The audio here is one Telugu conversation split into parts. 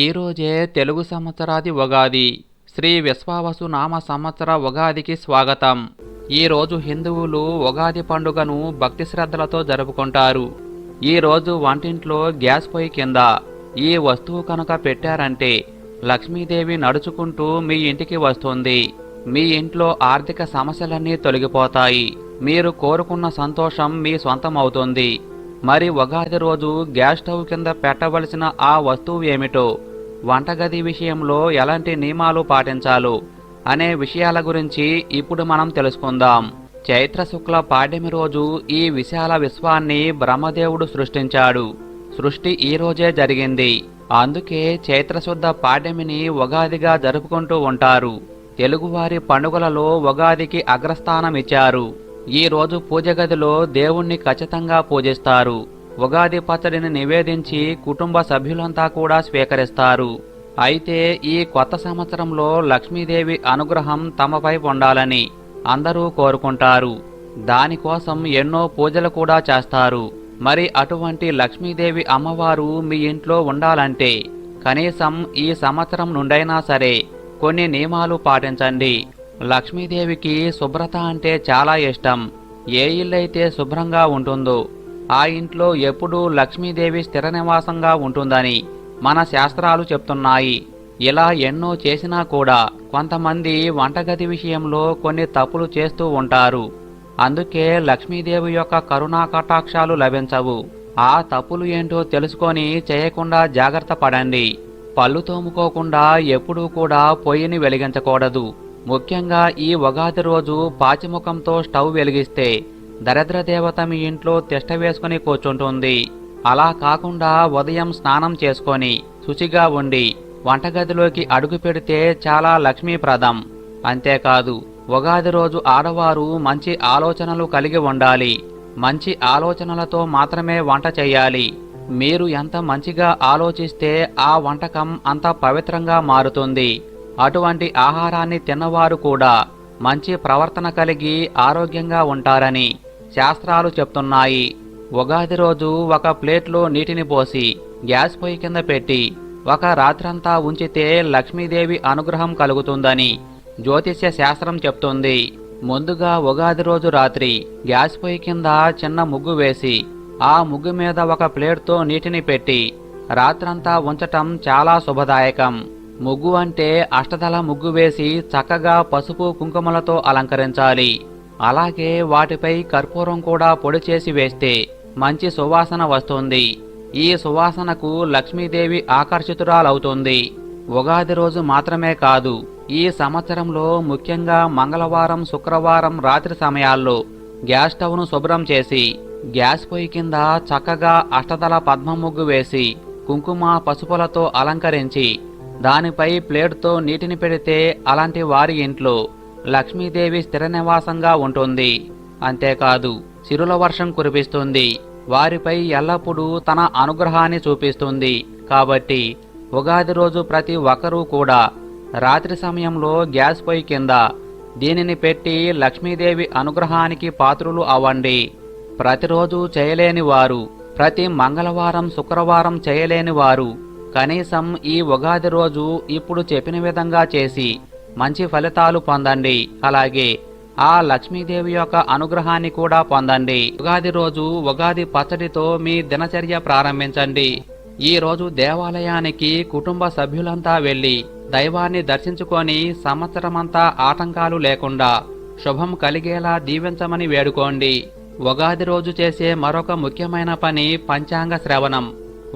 ఈరోజే తెలుగు సంవత్సరాది ఉగాది. శ్రీ విశ్వావసు నామ సంవత్సర ఉగాదికి స్వాగతం. ఈరోజు హిందువులు ఉగాది పండుగను భక్తి శ్రద్ధలతో జరుపుకుంటారు. ఈరోజు వంటింట్లో గ్యాస్ పొయ్యి కింద ఈ వస్తువు కనుక పెట్టారంటే లక్ష్మీదేవి నడుచుకుంటూ మీ ఇంటికి వస్తుంది. మీ ఇంట్లో ఆర్థిక సమస్యలన్నీ తొలగిపోతాయి. మీరు కోరుకున్న సంతోషం మీ సొంతం అవుతుంది మరి ఉగాది రోజు గ్యాస్ స్టవ్ కింద పెట్టవలసిన ఆ వస్తువు ఏమిటో? వంటగది విషయంలో ఎలాంటి నియమాలు పాటించాలో? అనే విషయాల గురించి ఇప్పుడు మనం తెలుసుకుందాం. చైత్ర శుక్ల పాడ్యమి రోజు ఈ విశాల విశ్వాన్ని బ్రహ్మదేవుడు సృష్టించాడు. సృష్టి ఈ రోజే జరిగింది. అందుకే చైత్రశుద్ధ పాడ్యమిని ఉగాదిగా జరుపుకుంటూ ఉంటారు. తెలుగువారి పండుగలలో ఉగాదికి అగ్రస్థానం ఇచ్చారు ఈ రోజు పూజ గదిలో దేవుణ్ణి ఖచ్చితంగా పూజిస్తారు. ఉగాది పచ్చడిని నివేదించి కుటుంబ సభ్యులంతా కూడా స్వీకరిస్తారు. అయితే ఈ కొత్త సంవత్సరంలో లక్ష్మీదేవి అనుగ్రహం తమపై ఉండాలని అందరూ కోరుకుంటారు. దానికోసం ఎన్నో పూజలు కూడా చేస్తారు. మరి అటువంటి లక్ష్మీదేవి అమ్మవారు మీ ఇంట్లో ఉండాలంటే కనీసం ఈ సంవత్సరం నుండైనా సరే కొన్ని నియమాలు పాటించండి. లక్ష్మీదేవికి శుభ్రత అంటే చాలా ఇష్టం. ఏ ఇల్లైతే శుభ్రంగా ఉంటుందో ఆ ఇంట్లో ఎప్పుడూ లక్ష్మీదేవి స్థిర నివాసంగా ఉంటుందని మన శాస్త్రాలు చెప్తున్నాయి. ఇలా ఎన్నో చేసినా కూడా కొంతమంది వంటగది విషయంలో కొన్ని తప్పులు చేస్తూ ఉంటారు. అందుకే లక్ష్మీదేవి యొక్క కరుణా కటాక్షాలు లభించవు. ఆ తప్పులు ఏంటో తెలుసుకొని చేయకుండా జాగ్రత్త పడండి. పళ్ళు తోముకోకుండా ఎప్పుడూ కూడా పొయ్యిని వెలిగించకూడదు. ముఖ్యంగా ఈ ఉగాది రోజు పాచిముఖంతో స్టవ్ వెలిగిస్తే దరిద్ర దేవత మీ ఇంట్లో తిష్ట వేసుకుని కూర్చుంటుంది. అలా కాకుండా ఉదయం స్నానం చేసుకొని శుచిగా ఉండి వంటగదిలోకి అడుగు పెడితే చాలా లక్ష్మీప్రదం. అంతేకాదు ఉగాది రోజు ఆడవారు మంచి ఆలోచనలు కలిగి ఉండాలి. మంచి ఆలోచనలతో మాత్రమే వంట చేయాలి. మీరు ఎంత మంచిగా ఆలోచిస్తే ఆ వంటకం అంత పవిత్రంగా మారుతుంది. అటువంటి ఆహారాన్ని తిన్నవారు కూడా మంచి ప్రవర్తన కలిగి ఆరోగ్యంగా ఉంటారని శాస్త్రాలు చెప్తున్నాయి. ఉగాది రోజు ఒక ప్లేట్లో నీటిని పోసి గ్యాస్ పొయ్యి కింద పెట్టి ఒక రాత్రంతా ఉంచితే లక్ష్మీదేవి అనుగ్రహం కలుగుతుందని జ్యోతిష్య శాస్త్రం చెప్తుంది. ముందుగా ఉగాది రోజు రాత్రి గ్యాస్ పొయ్యి కింద చిన్న ముగ్గు వేసి ఆ ముగ్గు మీద ఒక ప్లేట్తో నీటిని పెట్టి రాత్రంతా ఉంచటం చాలా శుభదాయకం. ముగ్గు అంటే అష్టదళ ముగ్గు వేసి చక్కగా పసుపు కుంకుమలతో అలంకరించాలి. అలాగే వాటిపై కర్పూరం కూడా పొడి చేసి వేస్తే మంచి సువాసన వస్తుంది. ఈ సువాసనకు లక్ష్మీదేవి ఆకర్షితురాలవుతుంది. ఉగాది రోజు మాత్రమే కాదు ఈ సంవత్సరంలో ముఖ్యంగా మంగళవారం శుక్రవారం రాత్రి సమయాల్లో గ్యాస్ స్టవ్ను శుభ్రం చేసి గ్యాస్ పొయ్యి కింద చక్కగా అష్టదళ పద్మ ముగ్గు వేసి కుంకుమ పసుపులతో అలంకరించి దానిపై ప్లేట్తో నీటిని పెడితే అలాంటి వారి ఇంట్లో లక్ష్మీదేవి స్థిర నివాసంగా ఉంటుంది. అంతేకాదు సిరుల వర్షం కురిపిస్తుంది. వారిపై ఎల్లప్పుడూ తన అనుగ్రహాన్ని చూపిస్తుంది. కాబట్టి ఉగాది రోజు ప్రతి ఒక్కరూ కూడా రాత్రి సమయంలో గ్యాస్ పొయ్యి కింద దీనిని పెట్టి లక్ష్మీదేవి అనుగ్రహానికి పాత్రులు అవ్వండి. ప్రతిరోజు చేయలేని వారు ప్రతి మంగళవారం శుక్రవారం చేయలేని వారు కనీసం ఈ ఉగాది రోజు ఇప్పుడు చెప్పిన విధంగా చేసి మంచి ఫలితాలు పొందండి. అలాగే ఆ లక్ష్మీదేవి యొక్క అనుగ్రహాన్ని కూడా పొందండి. ఉగాది రోజు ఉగాది పచ్చడితో మీ దినచర్య ప్రారంభించండి. ఈ రోజు దేవాలయానికి కుటుంబ సభ్యులంతా వెళ్ళి దైవాన్ని దర్శించుకొని సంవత్సరమంతా ఆటంకాలు లేకుండా శుభం కలిగేలా దీవించమని వేడుకోండి. ఉగాది రోజు చేసే మరొక ముఖ్యమైన పని పంచాంగ శ్రవణం.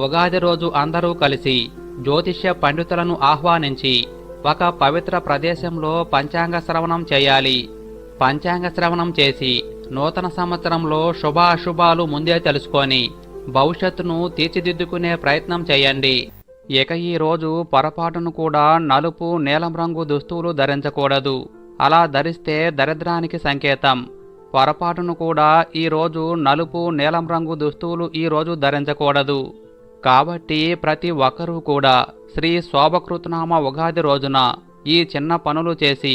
ఉగాది రోజు అందరూ కలిసి జ్యోతిష్య పండితులను ఆహ్వానించి ఒక పవిత్ర ప్రదేశంలో పంచాంగ శ్రవణం చేయాలి. పంచాంగ శ్రవణం చేసి నూతన సంవత్సరంలో శుభాశుభాలు ముందే తెలుసుకొని భవిష్యత్తును తీర్చిదిద్దుకునే ప్రయత్నం చేయండి. ఇక ఈ రోజు పొరపాటును కూడా నలుపు నీలం రంగు దుస్తువులు ధరించకూడదు. అలా ధరిస్తే దరిద్రానికి సంకేతం. పొరపాటును కూడా ఈరోజు నలుపు నీలం రంగు దుస్తువులు ఈ రోజు ధరించకూడదు. కాబట్టి ప్రతి ఒక్కరూ కూడా శ్రీ శోభకృతనామ ఉగాది రోజున ఈ చిన్న పనులు చేసి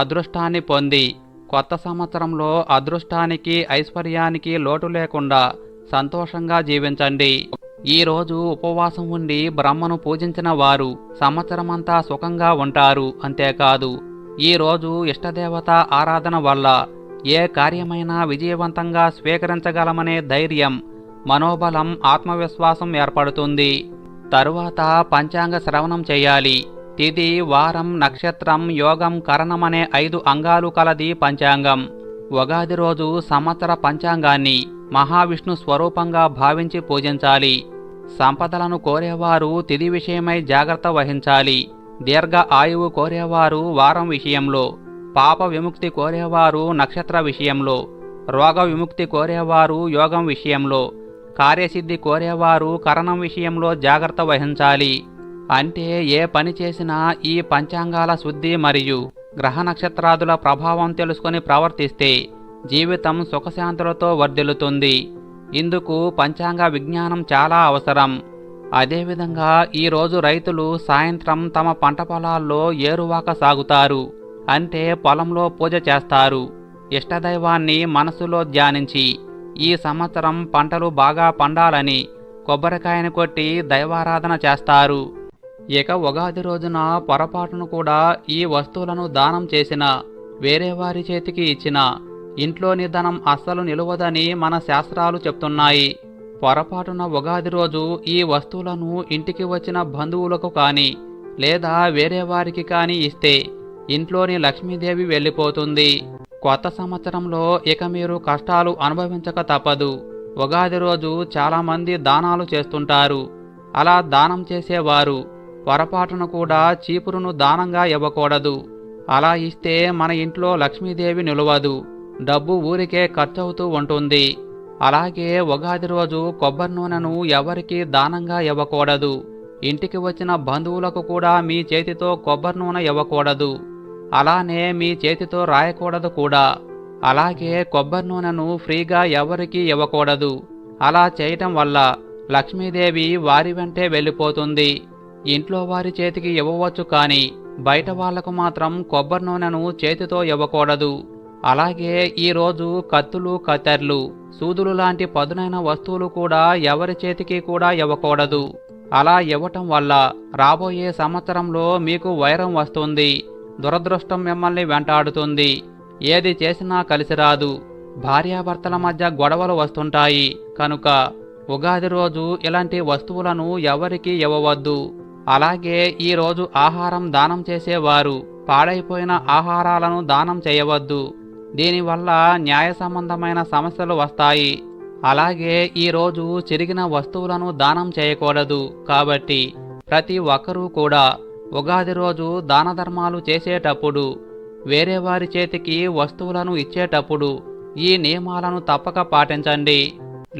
అదృష్టాన్ని పొంది కొత్త సంవత్సరంలో అదృష్టానికి ఐశ్వర్యానికి లోటు లేకుండా సంతోషంగా జీవించండి. ఈ రోజు ఉపవాసం ఉండి బ్రహ్మను పూజించిన వారు సంవత్సరమంతా సుఖంగా ఉంటారు అంతేకాదు. ఈ రోజు ఇష్టదేవత ఆరాధన వల్ల ఏ కార్యమైనా విజయవంతంగా స్వీకరించగలమనే ధైర్యం మనోబలం ఆత్మవిశ్వాసం ఏర్పడుతుంది. తరువాత పంచాంగ శ్రవణం చేయాలి. తిథి వారం నక్షత్రం యోగం కరణం అనే ఐదు అంగాలు కలది పంచాంగం. ఉగాది రోజు సంవత్సర పంచాంగాన్ని మహావిష్ణు స్వరూపంగా భావించి పూజించాలి. సంపదలను కోరేవారు తిథి విషయమై జాగ్రత్త వహించాలి. దీర్ఘ ఆయువు కోరేవారు వారం విషయంలో పాప విముక్తి కోరేవారు నక్షత్ర విషయంలో రోగ విముక్తి కోరేవారు యోగం విషయంలో కార్యసిద్ధి కోరేవారు కరణం విషయంలో జాగ్రత్త వహించాలి. అంటే ఏ పని చేసినా ఈ పంచాంగాల శుద్ధి మరియు గ్రహ నక్షత్రాదుల ప్రభావం తెలుసుకొని ప్రవర్తిస్తే జీవితం సుఖశాంతులతో వర్ధిల్లుతుంది. ఇందుకు పంచాంగ విజ్ఞానం చాలా అవసరం. అదేవిధంగా ఈరోజు రైతులు సాయంత్రం తమ పంట పొలాల్లో ఏరువాక సాగుతారు. అంటే పొలంలో పూజ చేస్తారు. ఇష్టదైవాన్ని మనసులో ధ్యానించి ఈ సంవత్సరం పంటలు బాగా పండాలని కొబ్బరికాయను కొట్టి దైవారాధన చేస్తారు. ఇక ఉగాది రోజున పొరపాటును కూడా ఈ వస్తువులను దానం చేసిన వేరే వారి చేతికి ఇచ్చిన ఇంట్లోని ధనం అస్సలు నిలువదని మన శాస్త్రాలు చెప్తున్నాయి. పొరపాటున ఉగాది రోజు ఈ వస్తువులను ఇంటికి వచ్చిన బంధువులకు కానీ లేదా వేరే వారికి కానీ ఇస్తే ఇంట్లోని లక్ష్మీదేవి వెళ్ళిపోతుంది. కొత్త సంవత్సరంలో ఇక మీరు కష్టాలు అనుభవించక తప్పదు. ఉగాది రోజు చాలామంది దానాలు చేస్తుంటారు. అలా దానం చేసేవారు. పొరపాటున కూడా చీపురును దానంగా ఇవ్వకూడదు. అలా ఇస్తే మన ఇంట్లో లక్ష్మీదేవి నిలవదు. డబ్బు ఊరికే ఖర్చవుతూ ఉంటుంది. అలాగే ఉగాది రోజు కొబ్బరి నూనెను ఎవరికి దానంగా ఇవ్వకూడదు. ఇంటికి వచ్చిన బంధువులకు కూడా మీ చేతితో కొబ్బరి నూనె ఇవ్వకూడదు. అలానే మీ చేతితో రాయకూడదు కూడా. అలాగే కొబ్బరి నూనెను ఫ్రీగా ఎవరికీ ఇవ్వకూడదు. అలా చేయటం వల్ల లక్ష్మీదేవి వారి వెంటే వెళ్ళిపోతుంది. ఇంట్లో వారి చేతికి ఇవ్వవచ్చు కానీ బయట వాళ్ళకు మాత్రం కొబ్బరి నూనెను చేతితో ఇవ్వకూడదు. అలాగే ఈరోజు కత్తులు కత్తెర్లు సూదులు లాంటి పదునైన వస్తువులు కూడా ఎవరి చేతికి కూడా ఇవ్వకూడదు. అలా ఇవ్వటం వల్ల రాబోయే సంవత్సరంలో మీకు వైరం వస్తుంది. దురదృష్టం మిమ్మల్ని వెంటాడుతుంది. ఏది చేసినా కలిసి రాదు. భార్యాభర్తల మధ్య గొడవలు వస్తుంటాయి. కనుక ఉగాది రోజు ఇలాంటి వస్తువులను ఎవరికీ ఇవ్వవద్దు. అలాగే ఈరోజు ఆహారం దానం చేసేవారు. పాడైపోయిన ఆహారాలను దానం చేయవద్దు. దీనివల్ల న్యాయ సంబంధమైన సమస్యలు వస్తాయి. అలాగే ఈరోజు చిరిగిన వస్తువులను దానం చేయకూడదు. కాబట్టి ప్రతి ఒక్కరూ కూడా ఉగాది రోజు దాన ధర్మాలు చేసేటప్పుడు వేరే వారి చేతికి వస్తువులను ఇచ్చేటప్పుడు ఈ నియమాలను తప్పక పాటించండి.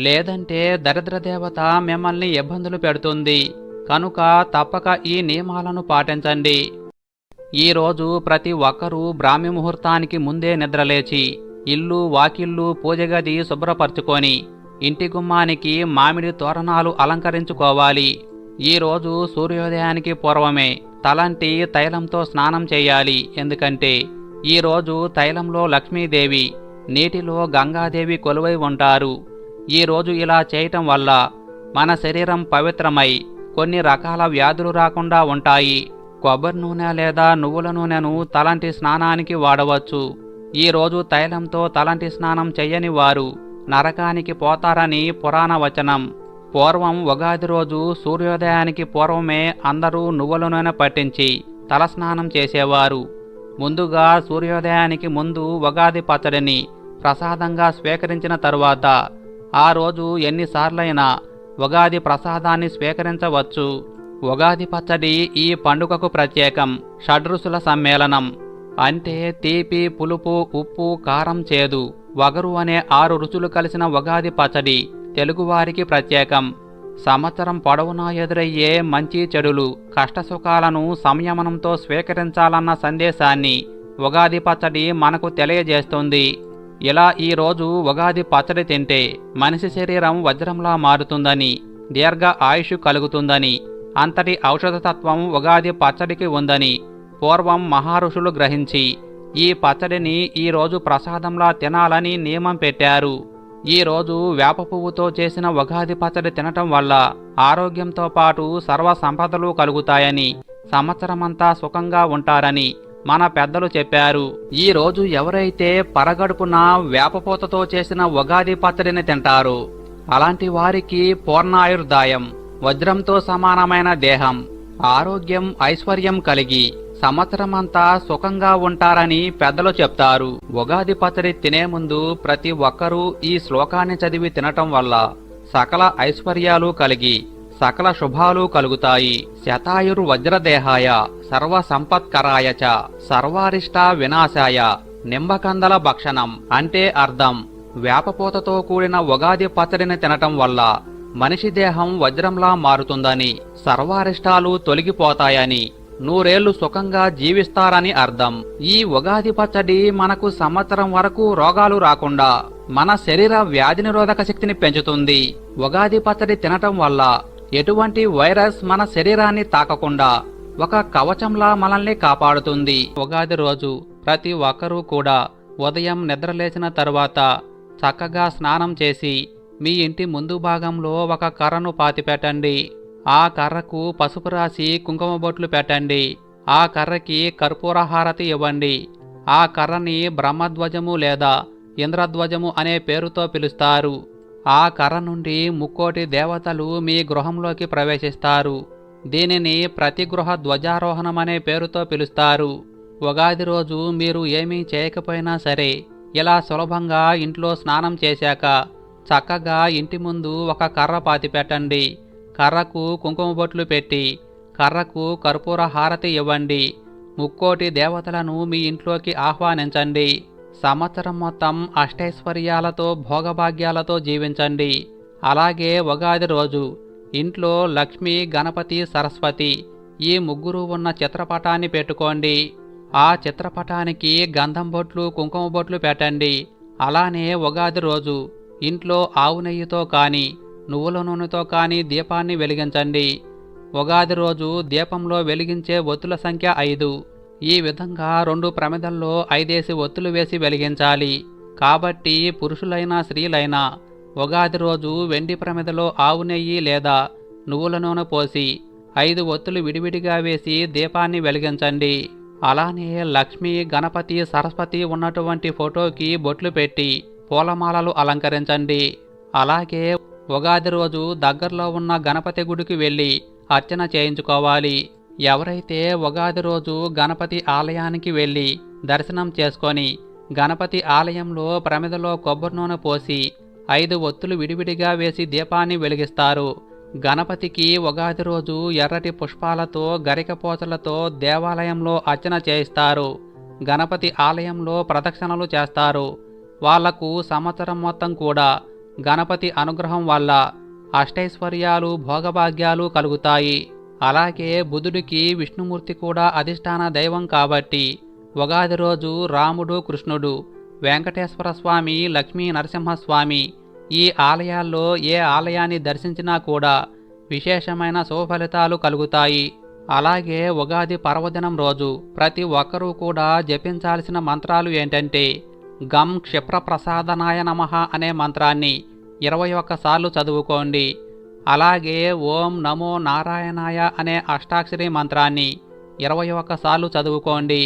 లేదంటే దరిద్ర దేవత మిమ్మల్ని ఇబ్బందులు పెడుతుంది. కనుక తప్పక ఈ నియమాలను పాటించండి. ఈరోజు ప్రతి ఒక్కరూ బ్రాహ్మి ముహూర్తానికి ముందే నిద్రలేచి ఇల్లు వాకిళ్ళు పూజగది శుభ్రపరచుకొని ఇంటి గుమ్మానికి మామిడి తోరణాలు అలంకరించుకోవాలి. ఈరోజు సూర్యోదయానికి పూర్వమే. తలంటి తైలంతో స్నానం చేయాలి. ఎందుకంటే ఈరోజు తైలంలో లక్ష్మీదేవి నీటిలో గంగాదేవి కొలువై ఉంటారు. ఈరోజు ఇలా చేయటం వల్ల మన శరీరం పవిత్రమై కొన్ని రకాల వ్యాధులు రాకుండా ఉంటాయి. కొబ్బరి నూనె లేదా నువ్వుల నూనెను తలంటి స్నానానికి వాడవచ్చు. ఈరోజు తైలంతో తలంటి స్నానం చెయ్యని వారు నరకానికి పోతారని పురాణ వచనం. పూర్వం ఉగాది రోజు సూర్యోదయానికి పూర్వమే అందరూ నువ్వుల నూనె పట్టించి తలస్నానం చేసేవారు. ముందుగా సూర్యోదయానికి ముందు ఉగాది పచ్చడిని ప్రసాదంగా స్వీకరించిన తరువాత ఆ రోజు ఎన్నిసార్లైనా ఉగాది ప్రసాదాన్ని స్వీకరించవచ్చు. ఉగాది పచ్చడి ఈ పండుగకు ప్రత్యేకం. షడ్రుసుల సమ్మేళనం. అంటే తీపి పులుపు ఉప్పు కారం చేదు వగరు అనే ఆరు రుచులు కలిసిన ఉగాది పచ్చడి తెలుగువారికి ప్రత్యేకం. సంవత్సరం పొడవునా ఎదురయ్యే మంచి చెడులు కష్టసుఖాలను సంయమనంతో స్వీకరించాలన్న సందేశాన్ని ఉగాది పచ్చడి మనకు తెలియజేస్తుంది. ఇలా ఈరోజు ఉగాది పచ్చడి తింటే మనిషి శరీరం వజ్రంలా మారుతుందని దీర్ఘ ఆయుష్ కలుగుతుందని అంతటి ఔషధతత్వం ఉగాది పచ్చడికి ఉందని పూర్వం మహారుషులు గ్రహించి ఈ పచ్చడిని ఈరోజు ప్రసాదంలా తినాలని నియమం పెట్టారు. ఈరోజు వేప పువ్వుతో చేసిన ఉగాది పచ్చడి తినటం వల్ల ఆరోగ్యంతో పాటు సర్వ సంపదలు కలుగుతాయని సంవత్సరమంతా సుఖంగా ఉంటారని మన పెద్దలు చెప్పారు. ఈ రోజు ఎవరైతే పరగడుపున వేపపూతతో చేసిన ఉగాది పచ్చడిని తింటారో అలాంటి వారికి పూర్ణాయుర్దాయం వజ్రంతో సమానమైన దేహం ఆరోగ్యం ఐశ్వర్యం కలిగి సంవత్సరమంతా సుఖంగా ఉంటారని పెద్దలు చెప్తారు. ఉగాది పచ్చడి తినే ముందు ప్రతి ఒక్కరూ ఈ శ్లోకాన్ని చదివి తినటం వల్ల సకల ఐశ్వర్యాలు కలిగి సకల శుభాలు కలుగుతాయి. శతాయురు వజ్రదేహాయ సర్వ సంపత్కరాయ చ సర్వారిష్ట వినాశాయ నింబకందల భక్షణం అంటే అర్థం. వేపపూతతో కూడిన ఉగాది పచ్చడిని తినటం వల్ల మనిషి దేహం వజ్రంలా మారుతుందని సర్వారిష్టాలు తొలగిపోతాయని నూరేళ్ళు సుఖంగా జీవిస్తారని అర్థం. ఈ ఉగాది పచ్చడి మనకు సంవత్సరం వరకు రోగాలు రాకుండా మన శరీర వ్యాధి నిరోధక శక్తిని పెంచుతుంది. ఉగాది పచ్చడి తినటం వల్ల ఎటువంటి వైరస్ మన శరీరాన్ని తాకకుండా ఒక కవచంలా మనల్ని కాపాడుతుంది. ఉగాది రోజు ప్రతి ఒక్కరూ కూడా ఉదయం నిద్రలేచిన తరువాత చక్కగా స్నానం చేసి మీ ఇంటి ముందు భాగంలో ఒక కర్రను పాతిపెట్టండి. ఆ కర్రకు పసుపు రాసి కుంకుమ బొట్లు పెట్టండి. ఆ కర్రకి కర్పూర హారతి ఇవ్వండి. ఆ కర్రని బ్రహ్మధ్వజము లేదా ఇంద్రధ్వజము అనే పేరుతో పిలుస్తారు. ఆ కర్ర నుండి ముక్కోటి దేవతలు మీ గృహంలోకి ప్రవేశిస్తారు. దీనిని ప్రతి గృహ ధ్వజారోహణం అనే పేరుతో పిలుస్తారు. ఉగాది రోజు మీరు ఏమీ చేయకపోయినా సరే ఇలా సులభంగా ఇంట్లో స్నానం చేశాక చక్కగా ఇంటి ముందు ఒక కర్ర పాతి పెట్టండి కర్రకు కుంకుమ బొట్లు పెట్టి కర్రకు కర్పూర హారతి ఇవ్వండి. ముక్కోటి దేవతలను మీ ఇంట్లోకి ఆహ్వానించండి. సంవత్సరం మొత్తం అష్టైశ్వర్యాలతో భోగభాగ్యాలతో జీవించండి. అలాగే ఉగాది రోజు ఇంట్లో లక్ష్మి గణపతి సరస్వతి ఈ ముగ్గురు ఉన్న చిత్రపటాన్ని పెట్టుకోండి. ఆ చిత్రపటానికి గంధం బొట్లు కుంకుమ బొట్లు పెట్టండి. అలానే ఉగాది రోజు ఇంట్లో ఆవు నెయ్యితో కానీ నువ్వుల నూనెతో కానీ దీపాన్ని వెలిగించండి. ఉగాది రోజు దీపంలో వెలిగించే ఒత్తుల సంఖ్య ఐదు. ఈ విధంగా రెండు ప్రమిదల్లో ఐదేసి ఒత్తులు వేసి వెలిగించాలి. కాబట్టి పురుషులైనా స్త్రీలైనా ఉగాది రోజు వెండి ప్రమిదలో ఆవు నెయ్యి లేదా నువ్వుల నూనె పోసి ఐదు ఒత్తులు విడివిడిగా వేసి దీపాన్ని వెలిగించండి. అలానే లక్ష్మి గణపతి సరస్వతి ఉన్నటువంటి ఫోటోకి బొట్లు పెట్టి పూలమాలలు అలంకరించండి. అలాగే ఉగాది రోజు దగ్గరలో ఉన్న గణపతి గుడికి వెళ్ళి అర్చన చేయించుకోవాలి. ఎవరైతే ఉగాది రోజు గణపతి ఆలయానికి వెళ్ళి దర్శనం చేసుకొని గణపతి ఆలయంలో ప్రమిదలో కొబ్బరి నూనె పోసి ఐదు ఒత్తులు విడివిడిగా వేసి దీపాన్ని వెలిగిస్తారు. గణపతికి ఉగాది రోజు ఎర్రటి పుష్పాలతో గరికపోతలతో దేవాలయంలో అర్చన చేయిస్తారు. గణపతి ఆలయంలో ప్రదక్షిణలు చేస్తారు. వాళ్ళకు సంవత్సరం మొత్తం కూడా గణపతి అనుగ్రహం వల్ల అష్టైశ్వర్యాలు భోగభాగ్యాలు కలుగుతాయి. అలాగే బుధుడికి విష్ణుమూర్తి కూడా అధిష్టాన దైవం కాబట్టి ఉగాది రోజు రాముడు కృష్ణుడు వెంకటేశ్వర స్వామి లక్ష్మీ నరసింహస్వామి ఈ ఆలయాల్లో ఏ ఆలయాన్ని దర్శించినా కూడా విశేషమైన శుభఫలితాలు కలుగుతాయి. అలాగే ఉగాది పర్వదినం రోజు ప్రతి ఒక్కరూ కూడా జపించాల్సిన మంత్రాలు ఏంటంటే గం క్షిప్రప్రసాదనాయ నమః అనే మంత్రాన్ని ఇరవై ఒక్కసార్లు చదువుకోండి. అలాగే ఓం నమో నారాయణాయ అనే అష్టాక్షరి మంత్రాన్ని ఇరవై ఒక్కసార్లు చదువుకోండి.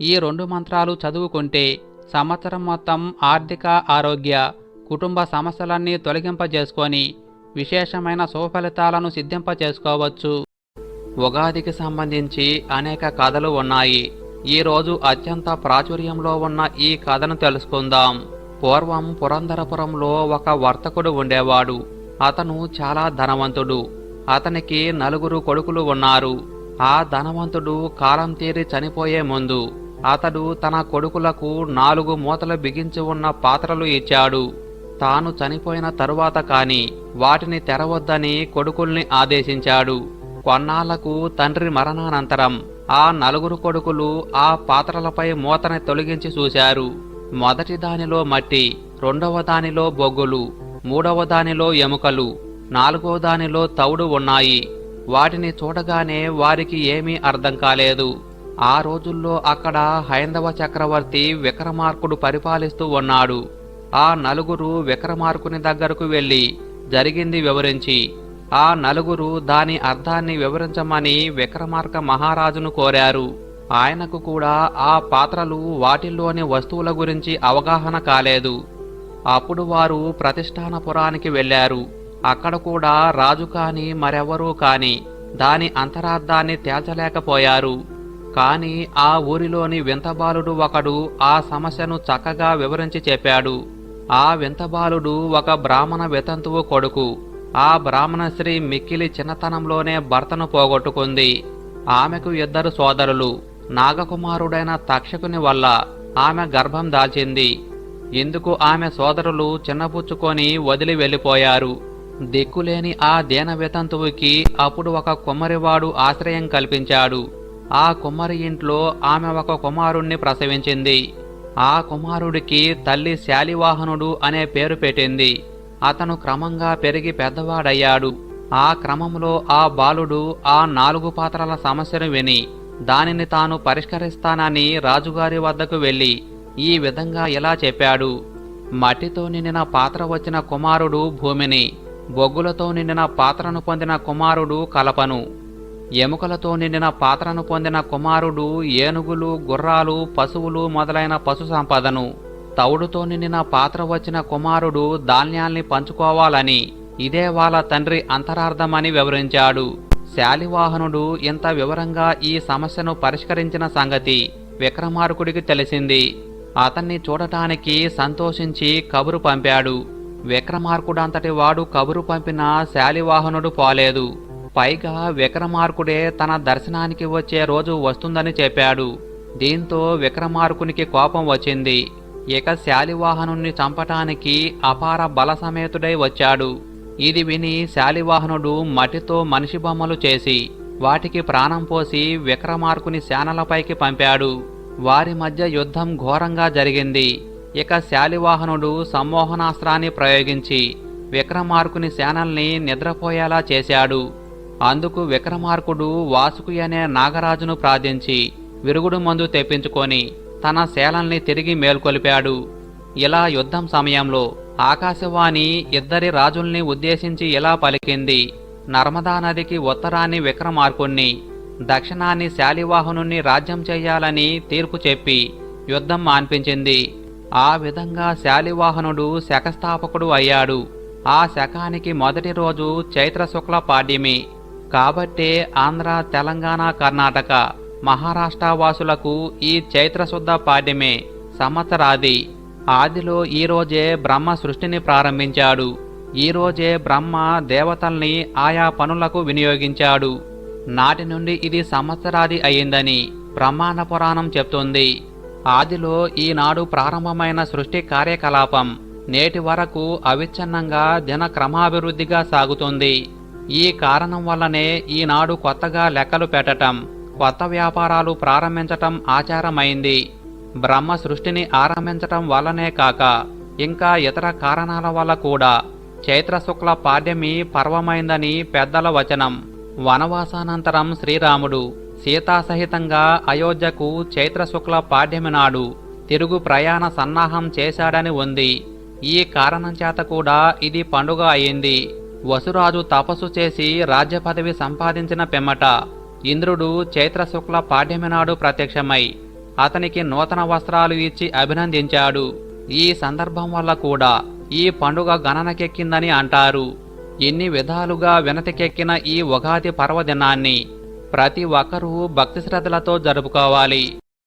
ఈ రెండు మంత్రాలు చదువుకుంటే సంవత్సరం మొత్తం ఆర్థిక ఆరోగ్య కుటుంబ సమస్యలన్నీ తొలగింపజేసుకొని విశేషమైన సుఫలితాలను సిద్ధింపచేసుకోవచ్చు ఉగాదికి సంబంధించి అనేక కథలు ఉన్నాయి. ఈరోజు అత్యంత ప్రాచుర్యంలో ఉన్న ఈ కథను తెలుసుకుందాం. పూర్వం పురంధరపురంలో ఒక వర్తకుడు ఉండేవాడు. అతను చాలా ధనవంతుడు. అతనికి నలుగురు కొడుకులు ఉన్నారు. ఆ ధనవంతుడు కాలం తీరి చనిపోయే ముందు అతడు తన కొడుకులకు నాలుగు మూతలు బిగించి ఉన్న పాత్రలు ఇచ్చాడు. తాను చనిపోయిన తరువాత కాని వాటిని తెరవద్దని కొడుకుల్ని ఆదేశించాడు. కొన్నాళ్ళకు తండ్రి మరణానంతరం ఆ నలుగురు కొడుకులు ఆ పాత్రలపై మూతని తొలగించి చూశారు. మొదటి దానిలో మట్టి రెండవ దానిలో బొగ్గులు మూడవ దానిలో ఎముకలు నాలుగవ దానిలో తౌడు ఉన్నాయి. వాటిని చూడగానే వారికి ఏమీ అర్థం కాలేదు. ఆ రోజుల్లో అక్కడ హైందవ చక్రవర్తి విక్రమార్కుడు పరిపాలిస్తూ ఉన్నాడు. ఆ నలుగురు విక్రమార్కుని దగ్గరకు వెళ్ళి జరిగింది వివరించి ఆ నలుగురు దాని అర్థాన్ని వివరించమని విక్రమార్క మహారాజును కోరారు. ఆయనకు కూడా ఆ పాత్రలు వాటిల్లోని వస్తువుల గురించి అవగాహన కాలేదు. అప్పుడు వారు ప్రతిష్టానపురానికి వెళ్ళారు. అక్కడ కూడా రాజు కాని మరెవరూ కాని దాని అంతరార్థాన్ని తేల్చలేకపోయారు. కాని ఆ ఊరిలోని వింతబాలుడు ఒకడు ఆ సమస్యను చక్కగా వివరించి చెప్పాడు. ఆ వింతబాలుడు ఒక బ్రాహ్మణ వితంతువు కొడుకు. ఆ బ్రాహ్మణ స్త్రీ మిక్కిలి చిన్నతనంలోనే భర్తను పోగొట్టుకుంది. ఆమెకు ఇద్దరు సోదరులు. నాగకుమారుడైన తక్షకుని వల్ల ఆమె గర్భం దాల్చింది. ఇందుకు ఆమె సోదరులు చిన్నపుచ్చుకొని వదిలి వెళ్ళిపోయారు. దిక్కులేని ఆ దేన వితంతువుకి అప్పుడు ఒక కుమ్మరివాడు ఆశ్రయం కల్పించాడు. ఆ కుమ్మరి ఇంట్లో ఆమె ఒక కుమారుణ్ణి ప్రసవించింది. ఆ కుమారుడికి తల్లి శాలివాహనుడు అనే పేరు పెట్టింది. అతను క్రమంగా పెరిగి పెద్దవాడయ్యాడు. ఆ క్రమంలో ఆ బాలుడు ఆ నాలుగు పాత్రల సమస్యను విని దానిని తాను పరిష్కరిస్తానని రాజుగారి వద్దకు వెళ్ళి ఈ విధంగా ఇలా చెప్పాడు. మట్టితో నిండిన పాత్ర వచ్చిన కుమారుడు భూమిని బొగ్గులతో నిండిన పాత్రను పొందిన కుమారుడు కలపను. ఎముకలతో నిండిన పాత్రను పొందిన కుమారుడు ఏనుగులు గుర్రాలు పశువులు మొదలైన పశు సంపదను. తవుడుతో నిండిన పాత్ర వచ్చిన కుమారుడు ధాన్యాల్ని పంచుకోవాలని ఇదే వాళ్ళ తండ్రి అంతరార్థమని వివరించాడు. శాలివాహనుడు ఇంత వివరంగా ఈ సమస్యను పరిష్కరించిన సంగతి విక్రమార్కుడికి తెలిసింది. అతన్ని చూడటానికి సంతోషించి కబురు పంపాడు. విక్రమార్కుడంతటి వాడు కబురు పంపిన శాలివాహనుడు పోలేదు. పైగా విక్రమార్కుడే తన దర్శనానికి వచ్చే రోజు వస్తుందని చెప్పాడు. దీంతో విక్రమార్కునికి కోపం వచ్చింది. ఇక శాలివాహనుణ్ణి చంపటానికి అపార బలసమేతుడై వచ్చాడు. ఇది విని శాలివాహనుడు మట్టితో మనిషి బొమ్మలు చేసి వాటికి ప్రాణం పోసి విక్రమార్కుని సేనలపైకి పంపాడు. వారి మధ్య యుద్ధం ఘోరంగా జరిగింది. ఇక శాలివాహనుడు సమ్మోహనాస్త్రాన్ని ప్రయోగించి విక్రమార్కుని సేనల్ని నిద్రపోయేలా చేశాడు. అందుకు విక్రమార్కుడు వాసుకి అనే నాగరాజును ప్రార్థించి విరుగుడు మందు తెప్పించుకొని తన శేలల్ని తిరిగి మేల్కొలిపాడు. ఇలా యుద్ధం సమయంలో ఆకాశవాణి ఇద్దరి రాజుల్ని ఉద్దేశించి ఇలా పలికింది. నర్మదా నదికి ఉత్తరాన్ని విక్రమార్కుణ్ణి దక్షిణాన్ని శాలివాహనుణ్ణి రాజ్యం చేయాలని తీర్పు చెప్పి యుద్ధం మాన్పించింది. ఆ విధంగా శాలివాహనుడు శకస్థాపకుడు అయ్యాడు. ఆ శకానికి మొదటి రోజు చైత్ర శుక్ల పాడ్యమి. కాబట్టే ఆంధ్ర తెలంగాణ కర్ణాటక మహారాష్ట్ర వాసులకు ఈ చైత్రశుద్ధ పాడ్యమే సంవత్సరాది ఆదిలో ఈ రోజే బ్రహ్మ సృష్టిని ప్రారంభించాడు. ఈ రోజే బ్రహ్మ దేవతల్ని ఆయా పనులకు వినియోగించాడు. నాటి నుండి ఇది సంవత్సరాది అయిందని బ్రహ్మాండ పురాణం చెప్తుంది. ఆదిలో ఈనాడు ప్రారంభమైన సృష్టి కార్యకలాపం నేటి వరకు అవిచ్ఛిన్నంగా దిన క్రమాభివృద్ధిగా సాగుతుంది. ఈ కారణం వల్లనే ఈనాడు కొత్తగా లెక్కలు పెట్టటం కొత్త వ్యాపారాలు ప్రారంభించటం ఆచారమైంది. బ్రహ్మ సృష్టిని ఆరంభించటం వల్లనే కాక ఇంకా ఇతర కారణాల వల్ల కూడా చైత్రశుక్ల పాడ్యమి పర్వమైందని పెద్దల వచనం. వనవాసానంతరం శ్రీరాముడు సీతాసహితంగా అయోధ్యకు చైత్రశుక్ల పాడ్యమి నాడు తిరుగు ప్రయాణ సన్నాహం చేశాడని ఉంది. ఈ కారణం చేత కూడా ఇది పండుగ అయింది. వసురాజు తపస్సు చేసి రాజ్య పదవి సంపాదించిన పిమ్మట ఇంద్రుడు చైత్ర శుక్ల నాడు ప్రత్యక్షమై అతనికి నూతన వస్త్రాలు ఇచ్చి అభినందించాడు. ఈ సందర్భం వల్ల కూడా ఈ పండుగ గణనకెక్కిందని అంటారు. ఎన్ని విధాలుగా వినతికెక్కిన ఈ ఉగాది పర్వదినాన్ని ప్రతి ఒక్కరూ భక్తి శ్రద్ధలతో జరుపుకోవాలి.